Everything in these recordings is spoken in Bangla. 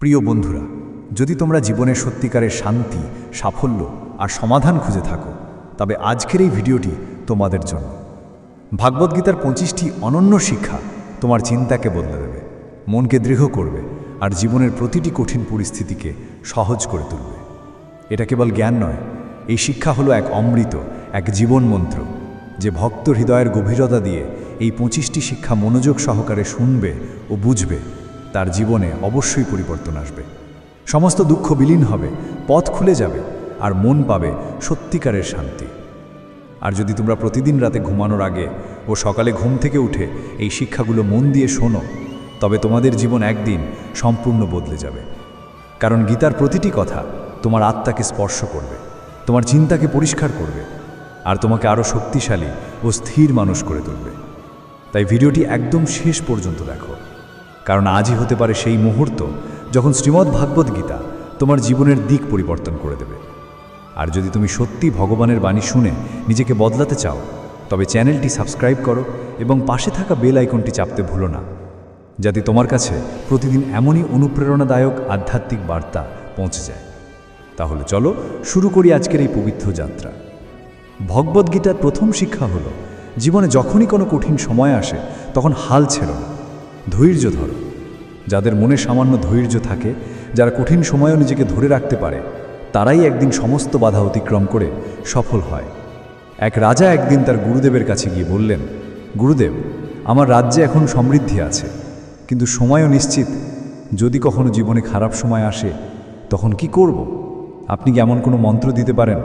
প্রিয় বন্ধুরা, যদি তোমরা জীবনে সত্যিকারের শান্তি, সাফল্য আর সমাধান খুঁজে থাকো, তবে আজকের এই ভিডিওটি তোমাদের জন্য। ভাগবদ্গীতার পঁচিশটি অনন্য শিক্ষা তোমার চিন্তাকে বদলে দেবে, মনকে দৃঢ় করবে আর জীবনের প্রতিটি কঠিন পরিস্থিতিকে সহজ করে তুলবে। এটা কেবল জ্ঞান নয়, এই শিক্ষা হলো এক অমৃত, এক জীবন মন্ত্র, যে ভক্ত হৃদয়ের গভীরতা দিয়ে এই পঁচিশটি শিক্ষা মনোযোগ সহকারে শুনবে ও বুঝবে। তার জীবনে অবশ্যই পরিবর্তন আসবে। সমস্ত দুঃখ বিলীন হবে, পথ খুলে যাবে, আর মন পাবে সত্যিকারের শান্তি। আর যদি তোমরা প্রতিদিন রাতে ঘুমানোর আগে ও সকালে ঘুম থেকে উঠে এই শিক্ষাগুলো মন দিয়ে শোনো, তবে তোমাদের জীবন একদিন সম্পূর্ণ বদলে যাবে। কারণ গীতার প্রতিটি কথা তোমার আত্মাকে স্পর্শ করবে, তোমার চিন্তাকে পরিষ্কার করবে, আর তোমাকে আরও শক্তিশালী ও স্থির মানুষ করে তুলবে। তাই ভিডিওটি একদম শেষ পর্যন্ত দেখো। কারণ আজই হতে পারে সেই মুহূর্ত যখন শ্রীমদ্ ভাগবত গীতা তোমার জীবনের দিক পরিবর্তন করে দেবে। আর যদি তুমি সত্যি ভগবানের বাণী শুনে নিজেকে বদলাতে চাও, তবে চ্যানেলটি সাবস্ক্রাইব করো এবং পাশে থাকা বেল আইকনটি চাপতে ভুলো না, যাতে তোমার কাছে প্রতিদিন এমনই অনুপ্রেরণাদায়ক আধ্যাত্মিক বার্তা পৌঁছে যায়। তাহলে চলো শুরু করি আজকের এই পবিত্র যাত্রা। ভগবদ্গীতার প্রথম শিক্ষা হলো, জীবনে যখনই কোনো কঠিন সময় আসে, তখন হাল ছেড়ো না। ধৈর্য ধরো। যাদের মনে সামান্য ধৈর্য থাকে, যারা কঠিন সময়ও নিজেকে ধরে রাখতে পারে, তারাই একদিন সমস্ত বাধা অতিক্রম করে সফল হয়। এক রাজা একদিন তার গুরুদেবের কাছে গিয়ে বললেন, গুরুদেব, আমার রাজ্যে এখন সমৃদ্ধি আছে, কিন্তু সময়ও নিশ্চিত। যদি কখনো জীবনে খারাপ সময় আসে, তখন কি করব? আপনি কি এমন কোনো মন্ত্র দিতে পারেন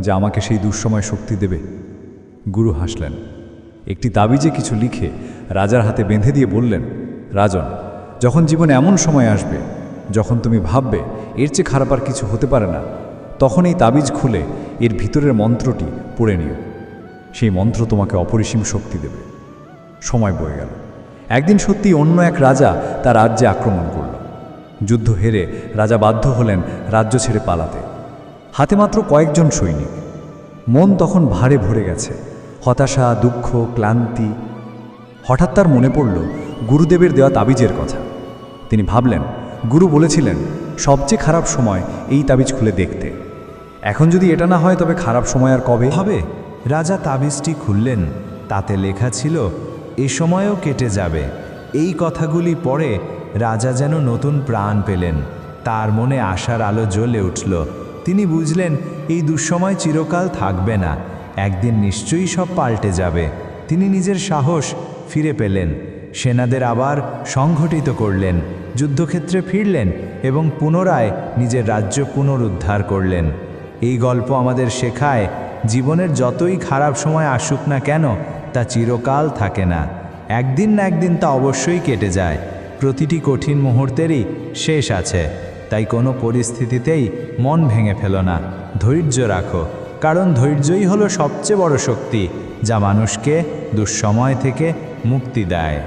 যা আমাকে সেই দুঃসময় শক্তি দেবে? গুরু হাসলেন। একটি তাবিজে কিছু লিখে রাজার হাতে বেঁধে দিয়ে বললেন রাজন, যখন জীবনে এমন সময় আসবে, যখন তুমি ভাববে এর চেয়ে খারাপ আর কিছু হতে পারে না, তখন এই তাবিজ খুলে এর ভিতরের মন্ত্রটি পড়ে নিও। সেই মন্ত্র তোমাকে অপরিসীম শক্তি দেবে। সময় বয়ে গেল। একদিন সত্যি অন্য এক রাজা তার রাজ্যে আক্রমণ করল। যুদ্ধ হেরে রাজা বাধ্য হলেন রাজ্য ছেড়ে পালাতে। হাতে মাত্র কয়েকজন সৈনিক। মন তখন ভারে ভরে গেছে। হতাশা, দুঃখ, ক্লান্তি। হঠাৎ তার মনে পড়ল গুরুদেবের দেওয়া তাবিজের কথা। তিনি ভাবলেন, গুরু বলেছিলেন, সবচেয়ে খারাপ সময় এই তাবিজ খুলে দেখতে। এখন যদি এটা না হয়, তবে খারাপ সময় আর কবে? হবে। রাজা তাবিজটি খুললেন। তাতে লেখা ছিল, এ সময়ও কেটে যাবে। এই কথাগুলি পরে রাজা যেন নতুন প্রাণ পেলেন। তার মনে আশার আলো জ্বলে উঠল। তিনি বুঝলেন, এই দুঃসময় চিরকাল থাকবে না। একদিন নিশ্চয়ই সব পাল্টে যাবে। তিনি নিজের সাহস ফিরে পেলেন। সেনাদের আবার সংঘটিত করলেন, যুদ্ধক্ষেত্রে ফিরলেন এবং পুনরায় নিজের রাজ্য পুনরুদ্ধার করলেন। এই গল্প আমাদের শেখায়, জীবনের যতই খারাপ সময় আসুক না কেন, তা চিরকাল থাকে না। একদিন না একদিন তা অবশ্যই কেটে যায়। প্রতিটি কঠিন মুহূর্তেরই শেষ আছে। তাই কোনো পরিস্থিতিতেই মন ভেঙে ফেলো না। ধৈর্য রাখো। কারণ ধৈর্যই হলো সবচেয়ে বড় শক্তি, যা মানুষকে দুঃসময় থেকে মুক্তি দেয়।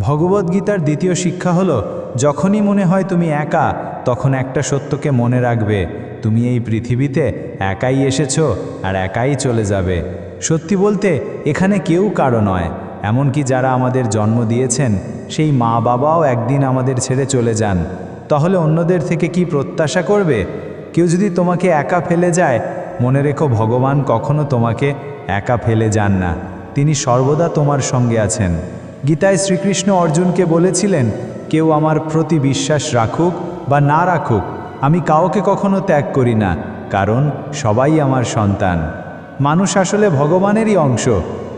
ভগবদ্গীতার দ্বিতীয় শিক্ষা হলো, যখনই মনে হয় তুমি একা, তখন একটা সত্যকে মনে রাখবে। তুমি এই পৃথিবীতে একাই এসেছ আর একাই চলে যাবে। সত্যি বলতে, এখানে কেউ কারও নয়। এমনকি যারা আমাদের জন্ম দিয়েছেন, সেই মা বাবাও একদিন আমাদের ছেড়ে চলে যান। তাহলে অন্যদের থেকে কি প্রত্যাশা করবে? কেউ যদি তোমাকে একা ফেলে যায়, মনে রেখো ভগবান কখনো তোমাকে একা ফেলে যান না। তিনি সর্বদা তোমার সঙ্গে আছেন। গীতায় শ্রীকৃষ্ণ অর্জুনকে বলেছিলেন, কেউ আমার প্রতি বিশ্বাস রাখুক বা না রাখুক, আমি কাউকে কখনো ত্যাগ করি না, কারণ সবাই আমার সন্তান। মানুষ আসলে ভগবানেরই অংশ,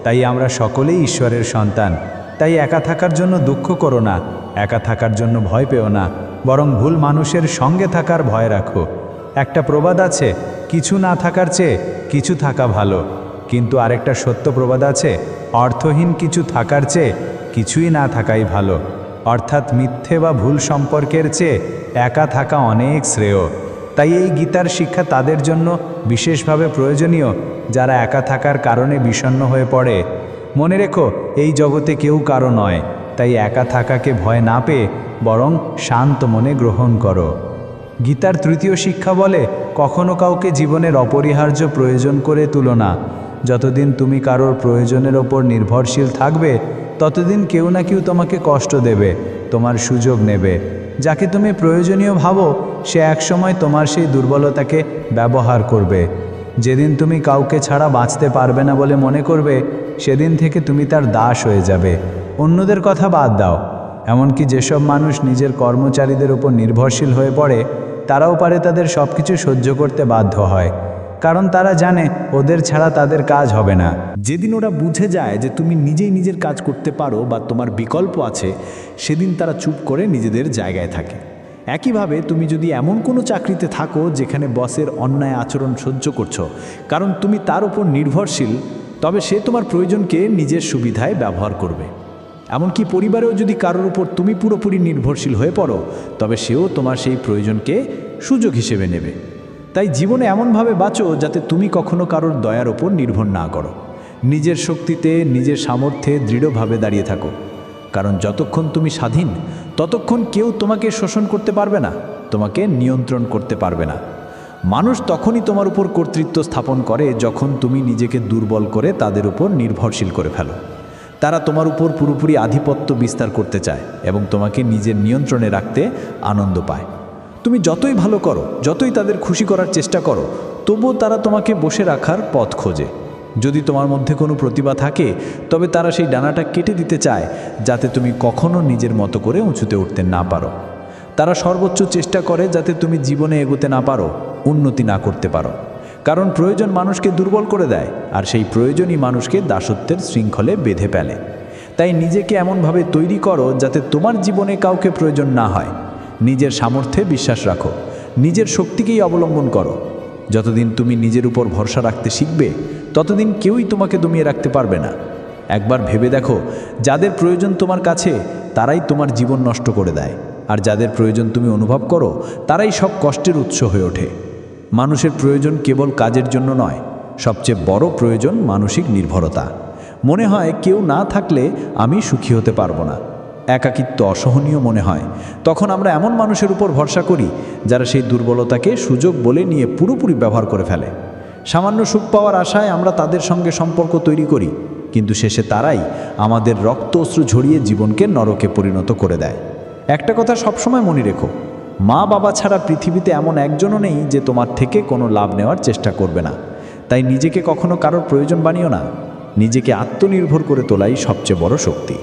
তাই আমরা সকলেই ঈশ্বরের সন্তান। তাই একা থাকার জন্য দুঃখ করো না, একা থাকার জন্য ভয় পেও না, বরং ভুল মানুষের সঙ্গে থাকার ভয় রাখো। একটা প্রবাদ আছে, কিছু না থাকার চেয়ে কিছু থাকা ভালো। কিন্তু আরেকটা সত্য প্রবাদ আছে, অর্থহীন কিছু থাকার চেয়ে কিছুই না থাকাই ভালো। অর্থাৎ মিথ্যে বা ভুল সম্পর্কের চেয়ে একা থাকা অনেক শ্রেয়। তাই এই গীতার শিক্ষা তাদের জন্য বিশেষভাবে প্রয়োজনীয়, যারা একা থাকার কারণে বিষণ্ণ হয়ে পড়ে। মনে রেখো, এই জগতে কেউ কারও নয়, তাই একা থাকাকে ভয় না পেয়ে বরং শান্ত মনে গ্রহণ করো। গীতার তৃতীয় শিক্ষা বলে, কখনো কাউকে জীবনের অপরিহার্য প্রয়োজন করে তুলো না। যতদিন তুমি কারোর প্রয়োজনের ওপর নির্ভরশীল থাকবে, ততদিন কেউ না কেউ তোমাকে কষ্ট দেবে, তোমার সুযোগ নেবে। যাকে তুমি প্রয়োজনীয় ভাবো, সে একসময় তোমার সেই দুর্বলতাকে ব্যবহার করবে। যেদিন তুমি কাউকে ছাড়া বাঁচতে পারবে না বলে মনে করবে, সেদিন থেকে তুমি তার দাস হয়ে যাবে। অন্যদের কথা বাদ দাও। এমনকি যেসব মানুষ নিজের কর্মচারীদের উপর নির্ভরশীল হয়ে পড়ে, তারাও পারে তাদের সব কিছু সহ্য করতে বাধ্য হয়। কারণ তারা জানে ওদের ছাড়া তাদের কাজ হবে না। যেদিন ওরা বুঝে যায় যে তুমি নিজেই নিজের কাজ করতে পারো বা তোমার বিকল্প আছে, সেদিন তারা চুপ করে নিজেদের জায়গায় থাকে। একইভাবে তুমি যদি এমন কোনো চাকরিতে থাকো যেখানে বসের অন্যায় আচরণ সহ্য করছ, কারণ তুমি তার উপর নির্ভরশীল, তবে সে তোমার প্রয়োজনকে নিজের সুবিধায় ব্যবহার করবে। এমনকি পরিবারেও যদি কারোর উপর তুমি পুরোপুরি নির্ভরশীল হয়ে পড়ো, তবে সেও তোমার সেই প্রয়োজনকে সুযোগ হিসেবে নেবে। তাই জীবনে এমনভাবে বাঁচো যাতে তুমি কখনো কারোর দয়ার ওপর নির্ভর না করো। নিজের শক্তিতে, নিজের সামর্থ্যে দৃঢ়ভাবে দাঁড়িয়ে থাকো। কারণ যতক্ষণ তুমি স্বাধীন, ততক্ষণ কেউ তোমাকে শোষণ করতে পারবে না, তোমাকে নিয়ন্ত্রণ করতে পারবে না। মানুষ তখনই তোমার উপর কর্তৃত্ব স্থাপন করে যখন তুমি নিজেকে দুর্বল করে তাদের উপর নির্ভরশীল করে ফেলো। তারা তোমার উপর পুরোপুরি আধিপত্য বিস্তার করতে চায় এবং তোমাকে নিজের নিয়ন্ত্রণে রাখতে আনন্দ পায়। তুমি যতই ভালো করো, যতই তাদের খুশি করার চেষ্টা করো, তবুও তারা তোমাকে বসে রাখার পথ খোঁজে। যদি তোমার মধ্যে কোনো প্রতিভা থাকে, তবে তারা সেই ডানাটা কেটে দিতে চায়, যাতে তুমি কখনো নিজের মতো করে উঁচুতে উঠতে না পারো। তারা সর্বোচ্চ চেষ্টা করে যাতে তুমি জীবনে এগোতে না পারো, উন্নতি না করতে পারো। কারণ প্রয়োজন মানুষকে দুর্বল করে দেয়, আর সেই প্রয়োজনই মানুষকে দাসত্বের শৃঙ্খলে বেঁধে ফেলে। তাই নিজেকে এমনভাবে তৈরি করো যাতে তোমার জীবনে কাউকে প্রয়োজন না হয়। নিজের সামর্থ্যে বিশ্বাস রাখো। নিজের শক্তিকেই অবলম্বন করো। যতদিন তুমি নিজের উপর ভরসা রাখতে শিখবে, ততদিন কেউই তোমাকে দমিয়ে রাখতে পারবে না। একবার ভেবে দেখো, যাদের প্রয়োজন তোমার কাছে, তারাই তোমার জীবন নষ্ট করে দেয়। আর যাদের প্রয়োজন তুমি অনুভব করো, তারাই সব কষ্টের উৎস হয়ে ওঠে। মানুষের প্রয়োজন কেবল কাজের জন্য নয়, সবচেয়ে বড় প্রয়োজন মানসিক নির্ভরতা। মনে হয় কেউ না থাকলে আমি সুখী হতে পারব না। একাকিত্ব অসহনীয় মনে হয়। তখন আমরা এমন মানুষের উপর ভরসা করি, যারা সেই দুর্বলতাকে সুযোগ বলে নিয়ে পুরোপুরি ব্যবহার করে ফেলে। সামান্য সুখ পাওয়ার আশায় আমরা তাদের সঙ্গে সম্পর্ক তৈরি করি, কিন্তু শেষে তারাই আমাদের রক্ত অশ্রু ঝরিয়ে জীবনকে নরকে পরিণত করে দেয়। একটা কথা সবসময় মনে রেখো, মা বাবা ছাড়া পৃথিবীতে এমন একজনও নেই যে তোমার থেকে কোনো লাভ নেওয়ার চেষ্টা করবে না। তাই নিজেকে কখনো কারোর প্রয়োজন বানিও না। নিজেকে আত্মনির্ভর করে তোলাই সবচেয়ে বড় শক্তি।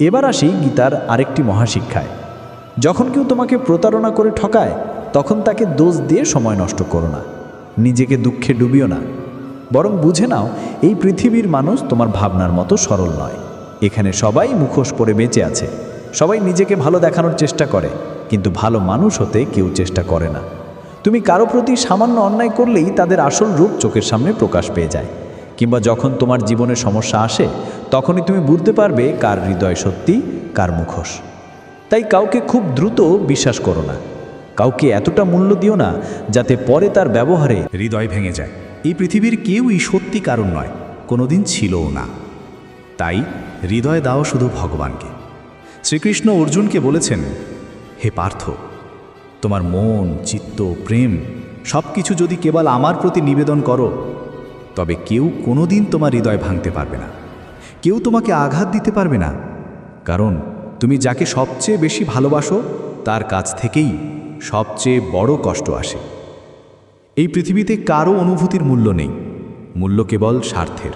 এবার আসি গীতার আরেকটি মহাশিক্ষায়। যখন কেউ তোমাকে প্রতারণা করে ঠকায়, তখন তাকে দোষ দিয়ে সময় নষ্ট করো না। নিজেকে দুঃখে ডুবিও না। বরং বুঝে নাও, এই পৃথিবীর মানুষ তোমার ভাবনার মতো সরল নয়। এখানে সবাই মুখোশ পরে বেঁচে আছে। সবাই নিজেকে ভালো দেখানোর চেষ্টা করে, কিন্তু ভালো মানুষ হতে কেউ চেষ্টা করে না। তুমি কারও প্রতি সামান্য অন্যায় করলেই তাদের আসল রূপ চোখের সামনে প্রকাশ পেয়ে যায়। কিংবা যখন তোমার জীবনে সমস্যা আসে, তখনই তুমি বুঝতে পারবে কার হৃদয় সত্যি, কার মুখোশ। তাই কাউকে খুব দ্রুত বিশ্বাস করো না। কাউকে এতটা মূল্য দিও না যাতে পরে তার ব্যবহারে হৃদয় ভেঙে যায়। এই পৃথিবীর কেউই সত্যি কারণ নয়, কোনোদিন ছিলও না। তাই হৃদয় দাও শুধু ভগবানকে। শ্রীকৃষ্ণ অর্জুনকে বলেছেন, হে পার্থ, তোমার মন, চিত্ত, প্রেম সব কিছু যদি কেবল আমার প্রতি নিবেদন করো তবে কেউ কোনোদিন তোমার হৃদয় ভাঙতে পারবে না। কেউ তোমাকে আঘাত দিতে পারবে না। কারণ তুমি যাকে সবচেয়ে বেশি ভালোবাসো, তার কাছ থেকেই সবচেয়ে বড় কষ্ট আসে। এই পৃথিবীতে কারও অনুভূতির মূল্য নেই। মূল্য কেবল স্বার্থের।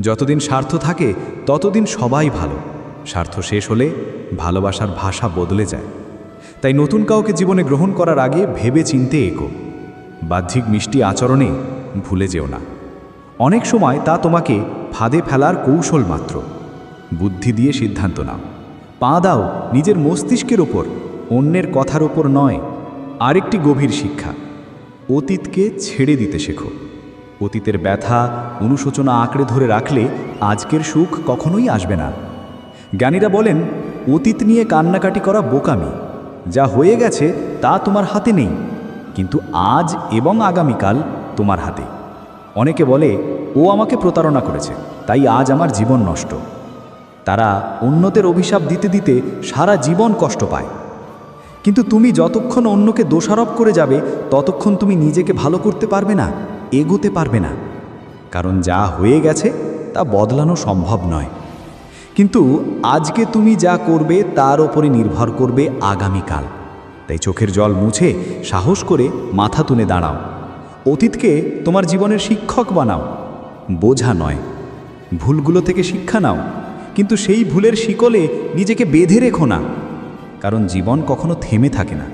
যতদিন স্বার্থ থাকে, ততদিন সবাই ভালো। স্বার্থ শেষ হলে ভালোবাসার ভাষা বদলে যায়। তাই নতুন কাউকে জীবনে গ্রহণ করার আগে ভেবে চিনতে এগো। বাহ্যিক মিষ্টি আচরণে ভুলে যেও না। অনেক সময় তা তোমাকে ফাঁদে ফেলার কৌশল মাত্র। বুদ্ধি দিয়ে সিদ্ধান্ত নাও। পা দাও নিজের মস্তিষ্কের ওপর, অন্যের কথার ওপর নয়, আরেকটি গভীর শিক্ষা। অতীতকে ছেড়ে দিতে শেখো। অতীতের ব্যথা, অনুশোচনা আঁকড়ে ধরে রাখলে আজকের সুখ কখনোই আসবে না। জ্ঞানীরা বলেন, অতীত নিয়ে কান্নাকাটি করা বোকামি। যা হয়ে গেছে তা তোমার হাতে নেই, কিন্তু আজ এবং আগামীকাল তোমার হাতে। অনেকে বলে, ও আমাকে প্রতারণা করেছে, তাই আজ আমার জীবন নষ্ট। তারা অন্যদের অভিশাপ দিতে দিতে সারা জীবন কষ্ট পায়। কিন্তু তুমি যতক্ষণ অন্যকে দোষারোপ করে যাবে, ততক্ষণ তুমি নিজেকে ভালো করতে পারবে না, এগোতে পারবে না। কারণ যা হয়ে গেছে, তা বদলানো সম্ভব নয়। কিন্তু আজকে তুমি যা করবে, তার ওপরে নির্ভর করবে আগামীকাল। তাই চোখের জল মুছে, সাহস করে মাথা তুলে দাঁড়াও। অতীতকে তোমার জীবনের শিক্ষক বানাও। বোঝা নয়। ভুলগুলো থেকে শিক্ষা নাও। কিন্তু সেই ভুলের শিকলে নিজেকে বেঁধে রেখো না। কারণ জীবন কখনো থেমে থাকে না।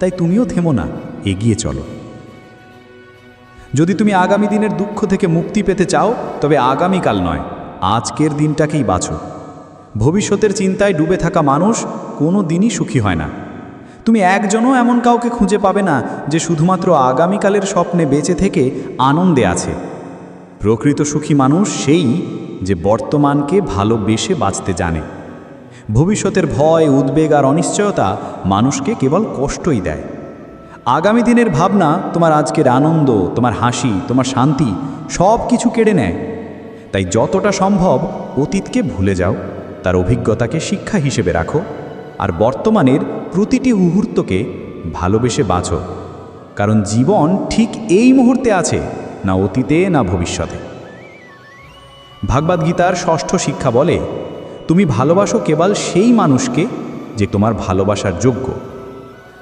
তাই তুমিও থেমো না। এগিয়ে চলো। যদি তুমি আগামী দিনের দুঃখ থেকে মুক্তি পেতে চাও, তবে আগামীকাল নয়। আজকের দিনটাকেই বাছো ভবিষ্যতের চিন্তায় ডুবে থাকা মানুষ কোনো দিনই সুখী হয় না। তুমি একজনও এমন কাউকে খুঁজে পাবে না যে শুধুমাত্র আগামীকালের স্বপ্নে বেঁচে থেকে আনন্দে আছে। প্রকৃত সুখী মানুষ সেই যে বর্তমানকে ভালোবেসে বাঁচতে জানে। ভবিষ্যতের ভয়, উদ্বেগ আর অনিশ্চয়তা মানুষকে কেবল কষ্টই দেয়। আগামী দিনের ভাবনা, তোমার আজকের আনন্দ, তোমার হাসি, তোমার শান্তি সব কিছু কেড়ে নেয়। তাই যতটা সম্ভব অতীতকে ভুলে যাও, তার অভিজ্ঞতাকে শিক্ষা হিসেবে রাখো। আর বর্তমানের প্রতিটি মুহূর্তকে ভালোবেসে বাঁচো, কারণ জীবন ঠিক এই মুহূর্তে আছে, না অতীতে, না ভবিষ্যতে। ভাগবত গীতার ষষ্ঠ শিক্ষা বলে, তুমি ভালোবাসো কেবল সেই মানুষকে যে তোমার ভালোবাসার যোগ্য।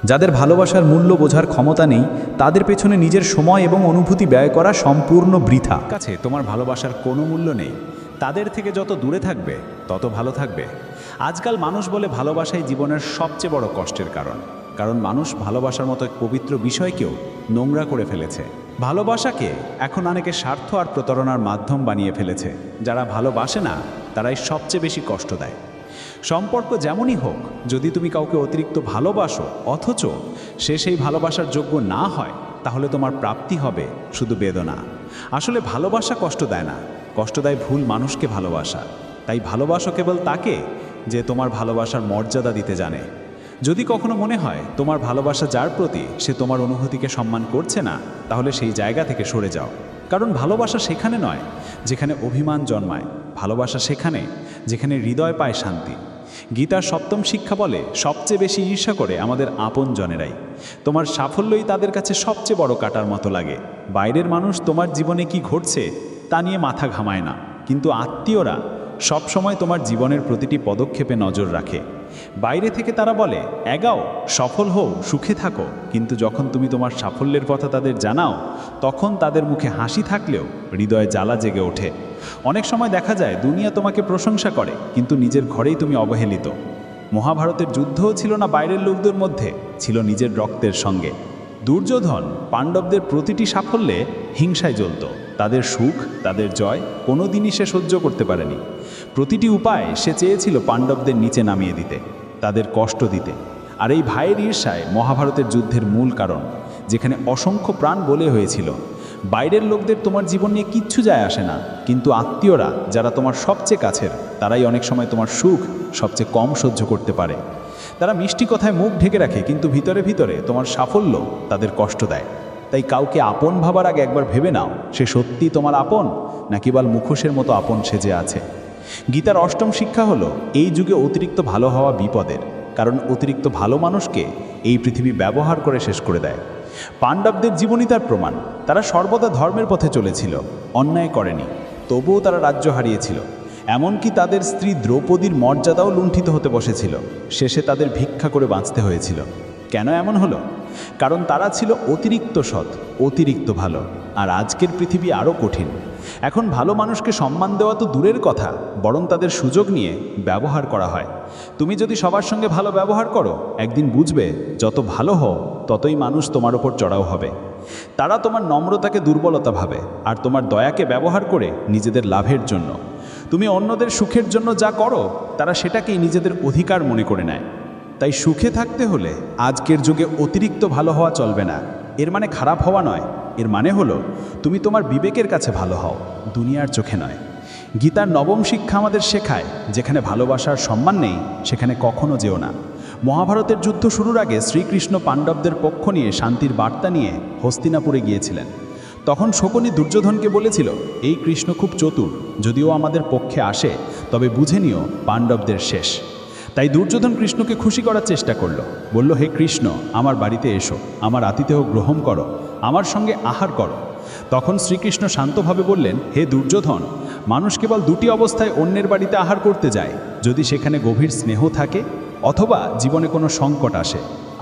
যাদের ভালোবাসার মূল্য বোঝার ক্ষমতা নেই, তাদের পেছনে নিজের সময় এবং অনুভূতি ব্যয় করা সম্পূর্ণ বৃথা। কাছে তোমার ভালোবাসার কোনো মূল্য নেই, তাদের থেকে যত দূরে থাকবে, তত ভালো থাকবে। আজকাল মানুষ বলে ভালোবাসাই জীবনের সবচেয়ে বড় কষ্টের কারণ। কারণ মানুষ ভালোবাসার মতো এক পবিত্র বিষয়কেও নোংরা করে ফেলেছে। ভালোবাসাকে এখন অনেকে স্বার্থ আর প্রতারণার মাধ্যম বানিয়ে ফেলেছে। যারা ভালোবাসে না, তারাই সবচেয়ে বেশি কষ্ট দেয়। সম্পর্ক যেমনই হোক, যদি তুমি কাউকে অতিরিক্ত ভালোবাসো, অথচ সে সেই ভালোবাসার যোগ্য না হয়, তাহলে তোমার প্রাপ্তি হবে শুধু বেদনা। আসলে ভালোবাসা কষ্ট দেয় না, কষ্ট দেয় ভুল মানুষকে ভালোবাসা। তাই ভালোবাসো কেবল তাকে যে তোমার ভালোবাসার মর্যাদা দিতে জানে। যদি কখনো মনে হয় তোমার ভালোবাসা যার প্রতি সে তোমার অনুভূতিকে সম্মান করছে না, তাহলে সেই জায়গা থেকে সরে যাও। কারণ ভালোবাসা সেখানে নয়, যেখানে অভিমান জন্মায়। ভালোবাসা সেখানে, যেখানে হৃদয় পায় শান্তি। গীতার সপ্তম শিক্ষা বলে, সবচেয়ে বেশি ঈর্ষা করে আমাদের আপন জনেরাই। তোমার সাফল্যই তাদের কাছে সবচেয়ে বড় কাটার মতো লাগে। বাইরের মানুষ তোমার জীবনে কি ঘটছে, তা নিয়ে মাথা ঘামায় না। কিন্তু আত্মীয়রা সবসময় তোমার জীবনের প্রতিটি পদক্ষেপে নজর রাখে। বাইরে থেকে তারা বলে, এগাও, সফল হও, সুখে থাকো। কিন্তু যখন তুমি তোমার সাফল্যের কথা তাদের জানাও, তখন তাদের মুখে হাসি থাকলেও হৃদয়ে জ্বালা জেগে ওঠে। অনেক সময় দেখা যায়, দুনিয়া তোমাকে প্রশংসা করে, কিন্তু নিজের ঘরেই তুমি অবহেলিত। মহাভারতের যুদ্ধও ছিল না বাইরের লোকদের মধ্যে, ছিল নিজের রক্তের সঙ্গে। দুর্যোধন পাণ্ডবদের প্রতিটি সাফল্যে হিংসায় জ্বলত। তাদের সুখ, তাদের জয় কোনো দিনই সে সহ্য করতে পারেনি। প্রতিটি উপায় সে চেয়েছিল পাণ্ডবদের নিচে নামিয়ে দিতে, তাদের কষ্ট দিতে। আর এই ভাইয়ের ঈর্ষায় মহাভারতের যুদ্ধের মূল কারণ, যেখানে অসংখ্য প্রাণ বলে হয়েছিল, বাইরের লোকদের তোমার জীবন নিয়ে কিচ্ছু যায় আসে না, কিন্তু আত্মীয়রা যারা তোমার সবচেয়ে কাছের, তারাই অনেক সময় তোমার সুখ সবচেয়ে কম সহ্য করতে পারে। তারা মিষ্টি কথায় মুখ ঢেকে রাখে, কিন্তু ভিতরে ভিতরে তোমার সাফল্য তাদের কষ্ট দেয়। তাই কাউকে আপন ভাবার আগে একবার ভেবে নাও, সে সত্যি তোমার আপন না কেবল মুখোশের মতো আপন সেজে আছে। গীতার অষ্টম শিক্ষা হলো, এই যুগে অতিরিক্ত ভালো হওয়া বিপদের, কারণ অতিরিক্ত ভালো মানুষকে এই পৃথিবী ব্যবহার করে শেষ করে দেয়। পাণ্ডবদের জীবনই তার প্রমাণ, তারা সর্বদা ধর্মের পথে চলেছিল, অন্যায় করেনি, তবুও তারা রাজ্য হারিয়েছিল। এমনকি তাদের স্ত্রী দ্রৌপদীর মর্যাদাও লুণ্ঠিত হতে বসেছিল, শেষে তাদের ভিক্ষা করে বাঁচতে হয়েছিল। কেন এমন হলো? কারণ তারা ছিল অতিরিক্ত সৎ, অতিরিক্ত ভালো, আর আজকের পৃথিবী আরও কঠিন। এখন ভালো মানুষকে সম্মান দেওয়া তো দূরের কথা, বরং তাদের সুযোগ নিয়ে ব্যবহার করা হয়। তুমি যদি সবার সঙ্গে ভালো ব্যবহার করো, একদিন বুঝবে যত ভালো হও, ততই মানুষ তোমার ওপর চড়াও হবে। তারা তোমার নম্রতাকে দুর্বলতা ভাবে, আর তোমার দয়াকে ব্যবহার করে নিজেদের লাভের জন্য। তুমি অন্যদের সুখের জন্য যা করো, তারা সেটাকেই নিজেদের অধিকার মনে করে নেয়। তাই সুখে থাকতে হলে আজকের যুগে অতিরিক্ত ভালো হওয়া চলবে না। এর মানে খারাপ হওয়া নয়। এর মানে হলো, তুমি তোমার বিবেকের কাছে ভালো হও, দুনিয়ার চোখে নয়। গীতার নবম শিক্ষা আমাদের শেখায়, যেখানে ভালোবাসার সম্মান নেই, সেখানে কখনো যেও না। মহাভারতের যুদ্ধ শুরুর আগে শ্রীকৃষ্ণ পাণ্ডবদের পক্ষ নিয়ে শান্তির বার্তা নিয়ে হস্তিনাপুরে গিয়েছিলেন। তখন শকুনি দুর্যোধনকে বলেছিল, এই কৃষ্ণ খুব চতুর, যদিও আমাদের পক্ষে আসে, তবে বুঝে নিও, পাণ্ডবদের শেষ। তাই দুর্যোধন কৃষ্ণকে খুশি করার চেষ্টা করল। বলল, হে কৃষ্ণ, আমার বাড়িতে এসো, আমার আতিথেয় গ্রহণ করো, আমার সঙ্গে আহার করো। তখন শ্রীকৃষ্ণ শান্তভাবে বললেন, হে দুর্যোধন, মানুষ কেবল দুটি অবস্থায় অন্যের বাড়িতে আহার করতে যায়, যদি সেখানে গভীর স্নেহ থাকে অথবা জীবনে কোনো সংকট আসে।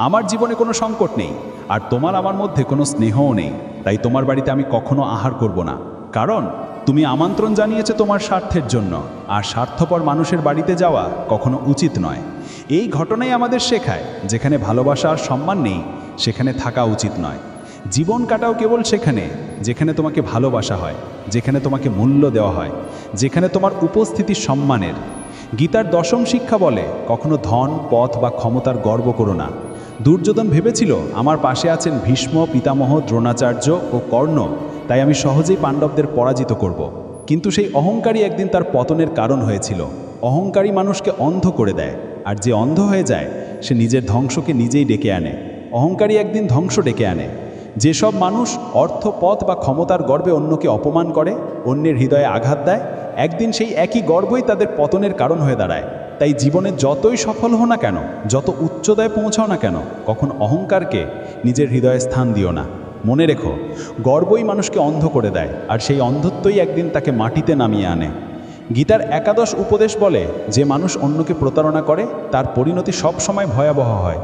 আমার জীবনে কোনো সংকট নেই, আর তোমার আমার মধ্যে কোনো স্নেহও নেই, তাই তোমার বাড়িতে আমি কখনো আহার করব না। কারণ তুমি আমন্ত্রণ জানিয়েছে তোমার স্বার্থের জন্য, আর স্বার্থপর মানুষের বাড়িতে যাওয়া কখনো উচিত নয়। এই ঘটনাই আমাদের শেখায়, যেখানে ভালোবাসা আর সম্মান নেই, সেখানে থাকা উচিত নয়। জীবন কাটাও কেবল সেখানে, যেখানে তোমাকে ভালোবাসা হয়, যেখানে তোমাকে মূল্য দেওয়া হয়, যেখানে তোমার উপস্থিতি সম্মানের। গীতার দশম শিক্ষা বলে, কখনো ধন, পথ বা ক্ষমতার গর্ব করো না। দুর্যোধন ভেবেছিল, আমার পাশে আছেন ভীষ্ম, পিতামহ, দ্রোণাচার্য ও কর্ণ, তাই আমি সহজেই পাণ্ডবদের পরাজিত করব। কিন্তু সেই অহংকারী একদিন তার পতনের কারণ হয়েছিল। অহংকারী মানুষকে অন্ধ করে দেয়, আর যে অন্ধ হয়ে যায়, সে নিজের ধ্বংসকে নিজেই ডেকে আনে। অহংকারী একদিন ধ্বংস ডেকে আনে। যেসব মানুষ অর্থ, পথ বা ক্ষমতার গর্বে অন্যকে অপমান করে, অন্যের হৃদয়ে আঘাত দেয়, একদিন সেই একই গর্বই তাদের পতনের কারণ হয়ে দাঁড়ায়। তাই জীবনে যতই সফল হও না কেন, যত উচ্চতায় পৌঁছাও না কেন, কখন অহংকারকে নিজের হৃদয়ে স্থান দিও না। মনে রেখো, গর্বই মানুষকে অন্ধ করে দেয়, আর সেই অন্ধত্বই একদিন তাকে মাটিতে নামিয়ে আনে। গীতার একাদশ উপদেশ বলে, যে মানুষ অন্যকে প্রতারণা করে, তার পরিণতি সব সময় ভয়াবহ হয়।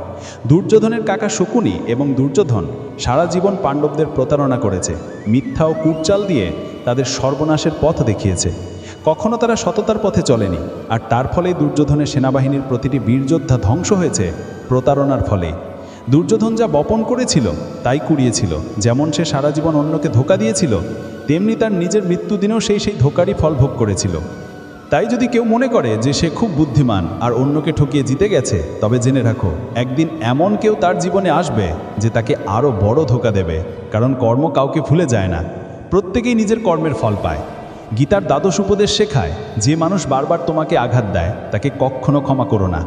দুর্যোধনের কাকা শকুনি এবং দুর্যোধন সারা জীবন পাণ্ডবদের প্রতারণা করেছে, মিথ্যা ও কুটচাল দিয়ে তাদের সর্বনাশের পথ দেখিয়েছে। কখনো তারা সততার পথে চলেনি, আর তার ফলেই দুর্যোধনের সেনাবাহিনীর প্রতিটি বীরযোদ্ধা ধ্বংস হয়েছে প্রতারণার ফলে। দুর্যোধন যা বপন করেছিল, তাই কুড়িয়েছিল। যেমন সে সারা জীবন অন্যকে ধোকা দিয়েছিল, তেমনি তার নিজের মৃত্যুদিনেও সেই সেই ধোকারই ফল ভোগ করেছিল। তাই যদি কেউ মনে করে যে সে খুব বুদ্ধিমান আর অন্যকে ঠকিয়ে জিতে গেছে, তবে জেনে রাখো, একদিন এমন কেউ তার জীবনে আসবে যে তাকে আরও বড় ধোকা দেবে, কারণ কর্ম কাউকে ভুলে যায় না। প্রত্যেকেই নিজের কর্মের ফল পায়। গীতার দ্বাদশ উপদেশ শেখায়, যে মানুষ বারবার তোমাকে আঘাত দেয়, তাকে কখনো ক্ষমা করো না।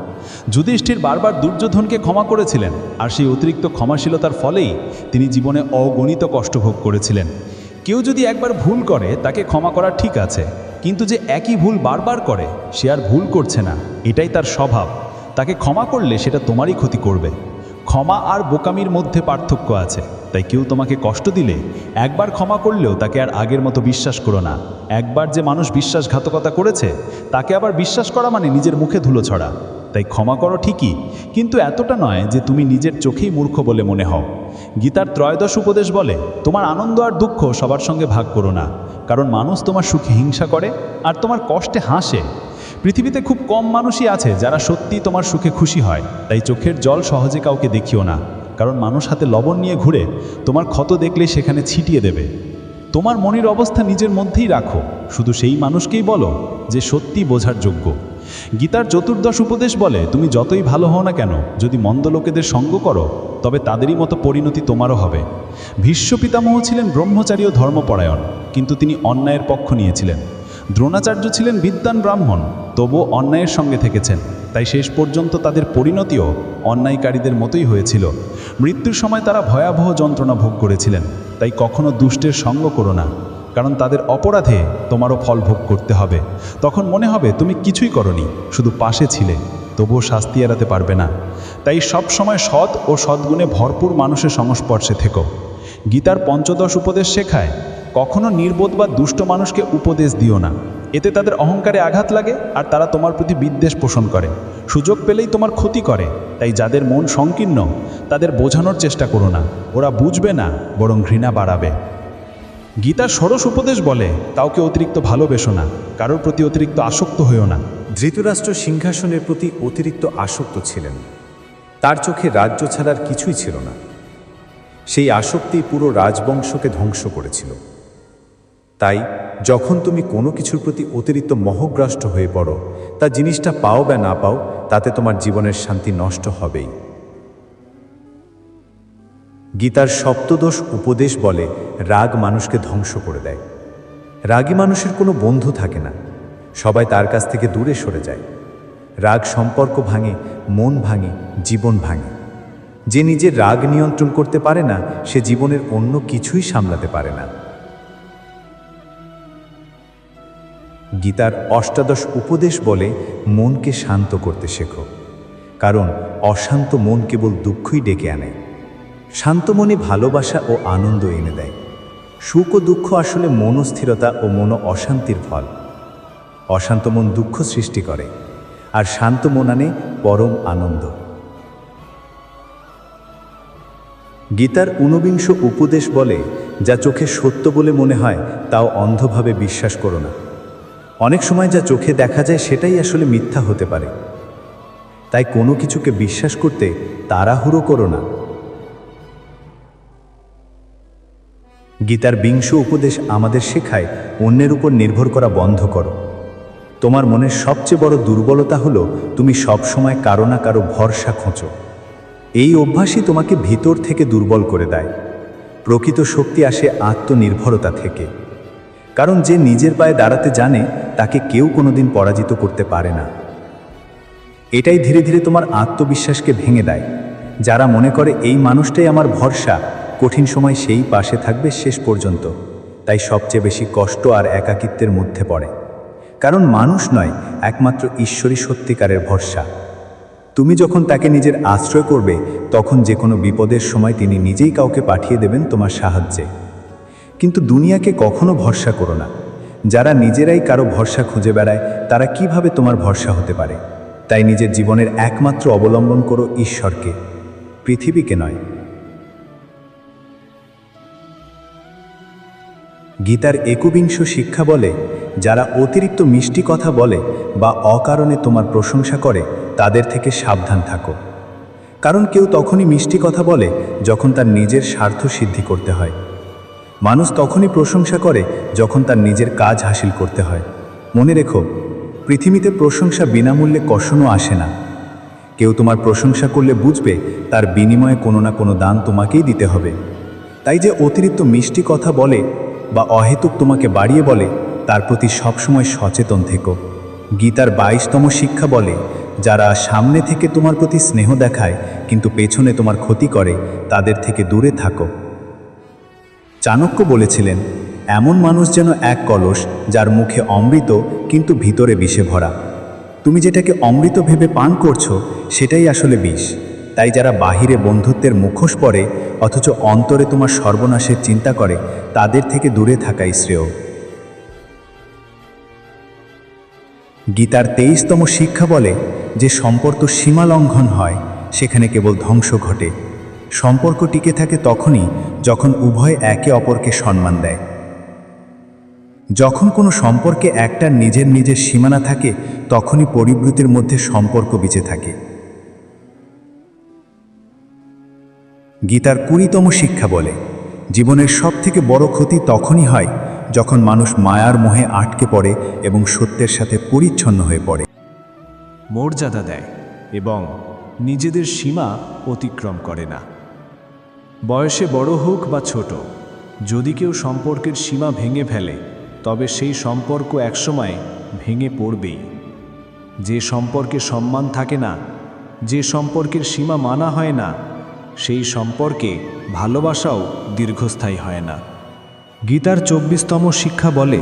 যুধিষ্ঠির বারবার দুর্যোধনকে ক্ষমা করেছিলেন, আর সেই অতিরিক্ত ক্ষমাশীলতার ফলেই তিনি জীবনে অগণিত কষ্ট ভোগ করেছিলেন। কেউ যদি একবার ভুল করে, তাকে ক্ষমা করা ঠিক আছে, কিন্তু যে একই ভুল বারবার করে, সে আর ভুল করছে না, এটাই তার স্বভাব। তাকে ক্ষমা করলে সেটা তোমারই ক্ষতি করবে। ক্ষমা আর বোকামির মধ্যে পার্থক্য আছে। তাই কেউ তোমাকে কষ্ট দিলে, একবার ক্ষমা করলেও তাকে আর আগের মতো বিশ্বাস করো না। একবার যে মানুষ বিশ্বাসঘাতকতা করেছে, তাকে আবার বিশ্বাস করা মানে নিজের মুখে ধুলো ছড়া। তাই ক্ষমা করো ঠিকই, কিন্তু এতটা নয় যে তুমি নিজের চোখেই মূর্খ বলে মনে হও। গীতার ত্রয়োদশ উপদেশ বলে, তোমার আনন্দ আর দুঃখ সবার সঙ্গে ভাগ করো না, কারণ মানুষ তোমার সুখে হিংসা করে আর তোমার কষ্টে হাসে। পৃথিবীতে খুব কম মানুষই আছে যারা সত্যি তোমার সুখে খুশি হয়। তাই চোখের জল সহজে কাউকে দেখিও না। কারণ মানুষ হাতে লবণ নিয়ে ঘুরে, তোমার ক্ষত দেখলে সেখানে ছিটিয়ে দেবে। তোমার মনের অবস্থা নিজের মধ্যেই রাখো। শুধু সেই মানুষকেই বলো যে সত্যি বোঝার যোগ্য। গীতার চতুর্দশ উপদেশ বলে, তুমি যতই ভালো হও না কেন, যদি মন্দ লোকেদের সঙ্গ করো, তবে তাদেরই মতো পরিণতি তোমারও হবে। ভীষ্ম পিতামহ ছিলেন ব্রহ্মচারী ও ধর্মপরায়ণ, কিন্তু তিনি অন্যায়ের পক্ষ নিয়েছিলেন। দ্রোণাচার্য ছিলেন বিদ্যান ব্রাহ্মণ তবুও অন্যায়ের সঙ্গে থেকেছেন। তাই শেষ পর্যন্ত তাদের পরিণতিও অন্যায়কারীদের মতোই হয়েছিল। মৃত্যুর সময় তারা ভয়াবহ যন্ত্রণা ভোগ করেছিলেন। তাই কখনো দুষ্টের সঙ্গ করো না, কারণ তাদের অপরাধে তোমারও ফল ভোগ করতে হবে। তখন মনে হবে তুমি কিছুই করনি, শুধু পাশে ছিলে, তবুও শাস্তি এড়াতে পারবে না। তাই সব সময় সৎ ও সদ্গুণে ভরপুর মানুষের সংস্পর্শে থেকো। গীতার পঞ্চদশ উপদেশ শেখায় কখনো নির্বোধ বা দুষ্ট মানুষকে উপদেশ দিও না। এতে তাদের অহংকারে আঘাত লাগে আর তারা তোমার প্রতি বিদ্বেষ পোষণ করে। সুযোগ পেলেই তোমার ক্ষতি করে। তাই যাদের মন সংকীর্ণ, তাদের বোঝানোর চেষ্টা করো না। ওরা বুঝবে না, বরং ঘৃণা বাড়াবে। গীতার সরস উপদেশ বলে, কাউকে অতিরিক্ত ভালোবেসো না, কারোর প্রতি অতিরিক্ত আসক্ত হয়েও না। ধৃতরাষ্ট্র সিংহাসনের প্রতি অতিরিক্ত আসক্ত ছিলেন। তার চোখে রাজ্য ছাড়ার কিছুই ছিল না। সেই আসক্তি পুরো রাজবংশকে ধ্বংস করেছিল। তাই যখন তুমি কোনো কিছুর প্রতি অতিরিক্ত মোহগ্রস্ত হয়ে পড়ো, তা জিনিসটা পাও বা না পাও, তাতে তোমার জীবনের শান্তি নষ্ট হবেই। গীতার সপ্তদোষ উপদেশ বলে, রাগ মানুষকে ধ্বংস করে দেয়। রাগী মানুষের কোনো বন্ধু থাকে না। সবাই তার কাছ থেকে দূরে সরে যায়। রাগ সম্পর্ক ভাঙে, মন ভাঙে, জীবন ভাঙে। যে নিজের রাগ নিয়ন্ত্রণ করতে পারে না, সে জীবনের অন্য কিছুই সামলাতে পারে না। গীতার অষ্টাদশ উপদেশ বলে মনকে শান্ত করতে শেখো। কারণ অশান্ত মন কেবল দুঃখই ডেকে আনে। শান্ত মনে ভালোবাসা ও আনন্দ এনে দেয়। সুখ ও দুঃখ আসলে মনস্থিরতা ও মন অশান্তির ফল। অশান্ত মন দুঃখ সৃষ্টি করে, আর শান্ত মন আনে পরম আনন্দ। গীতার ঊনবিংশ উপদেশ বলে, যা চোখে সত্য বলে মনে হয়, তাও অন্ধভাবে বিশ্বাস করো না। অনেক সময় যা চোখে দেখা যায় সেটাই আসলে মিথ্যা হতে পারে। তাই কোনো কিছুকে বিশ্বাস করতে তাড়াহুড়ো করো না। গীতার বিংশ উপদেশ আমাদের শেখায়, অন্যের উপর নির্ভর করা বন্ধ করো। তোমার মনের সবচেয়ে বড় দুর্বলতা হলো, তুমি সবসময় কারও না কারও ভরসা খোঁচো এই অভ্যাসই তোমাকে ভিতর থেকে দুর্বল করে দেয়। প্রকৃত শক্তি আসে আত্মনির্ভরতা থেকে। কারণ যে নিজের পায়ে দাঁড়াতে জানে, তাকে কেউ কোনোদিন পরাজিত করতে পারে না। এটাই ধীরে ধীরে তোমার আত্মবিশ্বাসকে ভেঙে দেয়। যারা মনে করে এই মানুষটাই আমার ভরসা, কঠিন সময় সেই পাশে থাকবে শেষ পর্যন্ত। তাই সবচেয়ে বেশি কষ্ট আর একাকিত্বের মধ্যে পড়ে। কারণ মানুষ নয়, একমাত্র ঈশ্বরই সত্যিকারের ভরসা। তুমি যখন তাকে নিজের আশ্রয় করবে, তখন যে কোনো বিপদের সময় তিনি নিজেই কাউকে পাঠিয়ে দেবেন তোমার সাহায্যে। কিন্তু দুনিয়াকে কখনো ভরসা করো না। যারা নিজেরাই কারও ভরসা খুঁজে বেড়ায়, তারা কীভাবে তোমার ভরসা হতে পারে? তাই নিজের জীবনের একমাত্র অবলম্বন করো ঈশ্বরকে। পৃথিবীকে নয়। গীতার একবিংশ শিক্ষা বলে, যারা অতিরিক্ত মিষ্টি কথা বলে বা অকারণে তোমার প্রশংসা করে, তাদের থেকে সাবধান থাকো। কারণ কেউ তখনই মিষ্টি কথা বলে, যখন তার নিজের স্বার্থ সিদ্ধি করতে হয়। মানুষ তখনই প্রশংসা করে যখন তার নিজের কাজ হাসিল করতে হয়। মনে রেখো, পৃথিবীতে প্রশংসা বিনামূল্যে কখনো আসে না। কেউ তোমার প্রশংসা করলে বুঝবে তার বিনিময়ে কোনো না কোনো দান তোমাকেই দিতে হবে। তাই যে অতিরিক্ত মিষ্টি কথা বলে বা অহেতুক তোমাকে বাড়িয়ে বলে, তার প্রতি সবসময় সচেতন থেকো। গীতার বাইশতম শিক্ষা বলে, যারা সামনে থেকে তোমার প্রতি স্নেহ দেখায়, কিন্তু পেছনে তোমার ক্ষতি করে, তাদের থেকে দূরে থাকো। চাণক্য বলেছিলেন, এমন মানুষ যেন এক কলস, যার মুখে অমৃত, কিন্তু ভিতরে বিষে ভরা। তুমি যেটাকে অমৃত ভেবে পান করছ, সেটাই আসলে বিষ। তাই যারা বাহিরে বন্ধুত্বের মুখোশ পরে, অথচ অন্তরে তোমার সর্বনাশের চিন্তা করে, তাদের থেকে দূরে থাকাই শ্রেয়। গীতার তেইশতম শিক্ষা বলে, যে সম্পর্ক সীমা লঙ্ঘন হয়, সেখানে কেবল ধ্বংস ঘটে। সম্পর্ক টিকে থাকে তখনই যখন উভয় একে অপরকে সম্মান দেয়। যখন কোনো সম্পর্কে একটা নিজের নিজের সীমানা থাকে, তখনই পরিবৃতির মধ্যে সম্পর্ক বেঁচে থাকে। গীতার কুড়িতম শিক্ষা বলে, জীবনের সবথেকে বড় ক্ষতি তখনই হয় যখন মানুষ মায়ার মোহে আটকে পড়ে এবং সত্যের সাথে পরিচ্ছন্ন হয়ে পড়ে। মর্যাদা দেয় এবং নিজেদের সীমা অতিক্রম করে না। বয়সে বড় হোক বা ছোট, যদি কেউ সম্পর্কের সীমা ভেঙে ফেলে, তবে সেই সম্পর্ক একসময় ভেঙে পড়বেই। যে সম্পর্কে সম্মান থাকে না, যে সম্পর্কের সীমা মানা হয় না, সেই সম্পর্কে ভালোবাসাও দীর্ঘস্থায়ী হয় না। গীতার চব্বিশতম শিক্ষা বলে,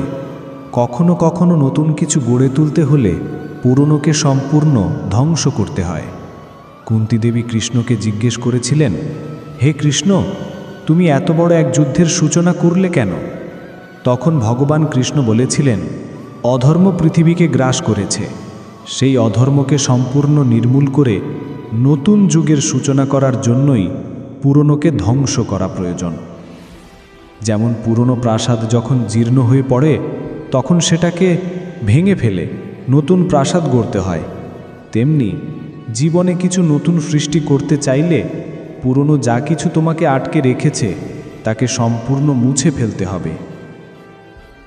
কখনো কখনো নতুন কিছু গড়ে তুলতে হলে পুরনোকে সম্পূর্ণ ধ্বংস করতে হয়। কুন্তিদেবী কৃষ্ণকে জিজ্ঞেস করেছিলেন হে কৃষ্ণ, তুমি এত বড় এক যুদ্ধের সূচনা করলে কেন? তখন ভগবান কৃষ্ণ বলেছিলেন, অধর্ম পৃথিবীকে গ্রাস করেছে। সেই অধর্মকে সম্পূর্ণ নির্মূল করে নতুন যুগের সূচনা করার জন্যই পুরনোকে ধ্বংস করা প্রয়োজন। যেমন পুরনো প্রাসাদ যখন জীর্ণ হয়ে পড়ে, তখন সেটাকে ভেঙে ফেলে, নতুন প্রাসাদ গড়তে হয়। তেমনি জীবনে কিছু নতুন সৃষ্টি করতে চাইলে পুরনো যা কিছু তোমাকে আটকে রেখেছে, তাকে সম্পূর্ণ মুছে ফেলতে হবে।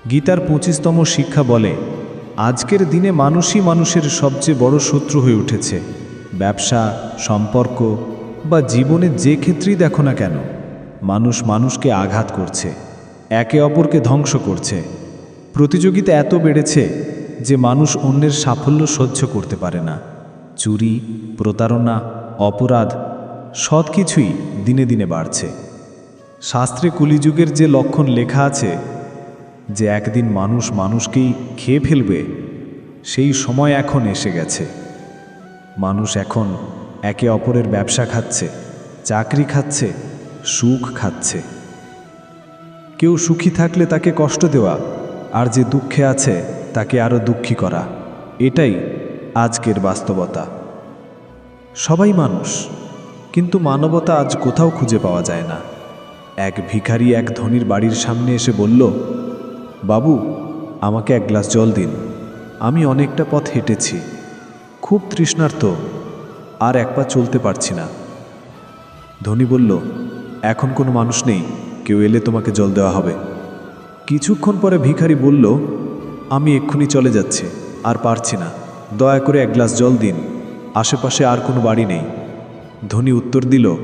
গীতার পঁচিশতম শিক্ষা বলে, আজকের দিনে মানুষই মানুষের সবচেয়ে বড় শত্রু হয়ে উঠেছে। ব্যবসা, সম্পর্ক বা জীবনে যে ক্ষেত্রেই দেখো না কেন, মানুষ মানুষকে আঘাত করছে, একে অপরকে ধ্বংস করছে। প্রতিযোগিতা এত বেড়েছে যে মানুষ অন্যের সাফল্য সহ্য করতে পারে না। চুরি, প্রতারণা, অপরাধ সব কিছুই দিনে দিনে বাড়ছে। শাস্ত্রে কলিযুগের যে লক্ষণ লেখা আছে, যে একদিন মানুষ মানুষকেই খেয়ে ফেলবে, সেই সময় এখন এসে গেছে। মানুষ এখন একে অপরের ব্যবসা খাচ্ছে, চাকরি খাচ্ছে, সুখ খাচ্ছে। কেউ সুখী থাকলে তাকে কষ্ট দেওয়া, আর যে দুঃখে আছে, তাকে আরও দুঃখী করা। এটাই আজকের বাস্তবতা। সবাই মানুষ। কিন্তু মানবতা আজ কোথাও খুঁজে পাওয়া যায় না। এক ভিখারি এক ধনির বাড়ির সামনে এসে বলল, বাবু, আমাকে এক গ্লাস জল দিন। আমি অনেকটা পথ হেঁটেছি। খুব তৃষ্ণার্ত, আর এক পা চলতে পারছি না। ধনী বলল, এখন কোনো মানুষ নেই, কেউ এলে তোমাকে জল দেওয়া হবে। কিছুক্ষণ পরে ভিখারি বলল, আমি এক্ষুনি চলে যাচ্ছি, আর পারছি না। দয়া করে এক গ্লাস জল দিন। আশেপাশে আর কোনো বাড়ি নেই। ধনী উত্তর দিল